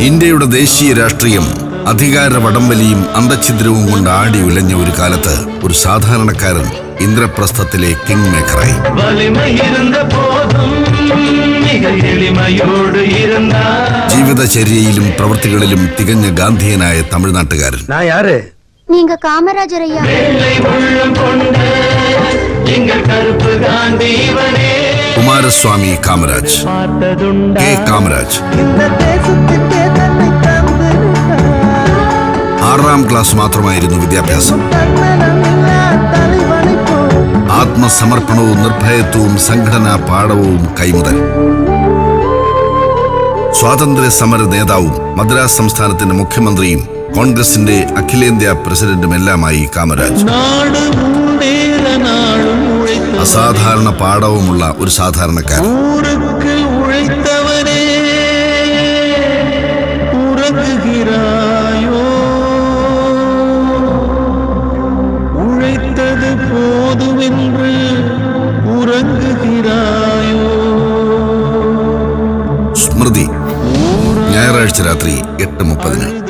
ഇന്ത്യയുടെ ദേശീയ രാഷ്ട്രീയം അധികാര വടംവലിയും അന്തഛിദ്രവും കൊണ്ട് ആടി ഉലഞ്ഞ ഒരു കാലത്ത് ഒരു സാധാരണക്കാരൻ ഇന്ദ്രപ്രസ്ഥത്തിലെ കിങ് മേക്കറായി ജീവിതചര്യയിലും പ്രവൃത്തികളിലും തികഞ്ഞ ഗാന്ധിയനായ തമിഴ്നാട്ടുകാരൻ. കാമരാജരയ്യ. കുമാരസ്വാമി കാമരാജ്. കെ കാമരാജ്. ആറാം ക്ലാസ് മാത്രമായിരുന്നു വിദ്യാഭ്യാസം. ആത്മസമർപ്പണവും നിർഭയത്വവും സംഘടനാ പാഠവും കൈമുതൽ. സ്വാതന്ത്ര്യ സമര നേതാവും മദ്രാസ് സംസ്ഥാനത്തിന്റെ മുഖ്യമന്ത്രിയും കോൺഗ്രസിന്റെ അഖിലേന്ത്യാ പ്രസിഡന്റുമെല്ലാമായി കാമരാജ്. അസാധാരണ പാടവുമുള്ള ഒരു സാധാരണക്കാരൻ. സ്മൃതി ഞായറാഴ്ച രാത്രി എട്ട് മുപ്പതിനാണ്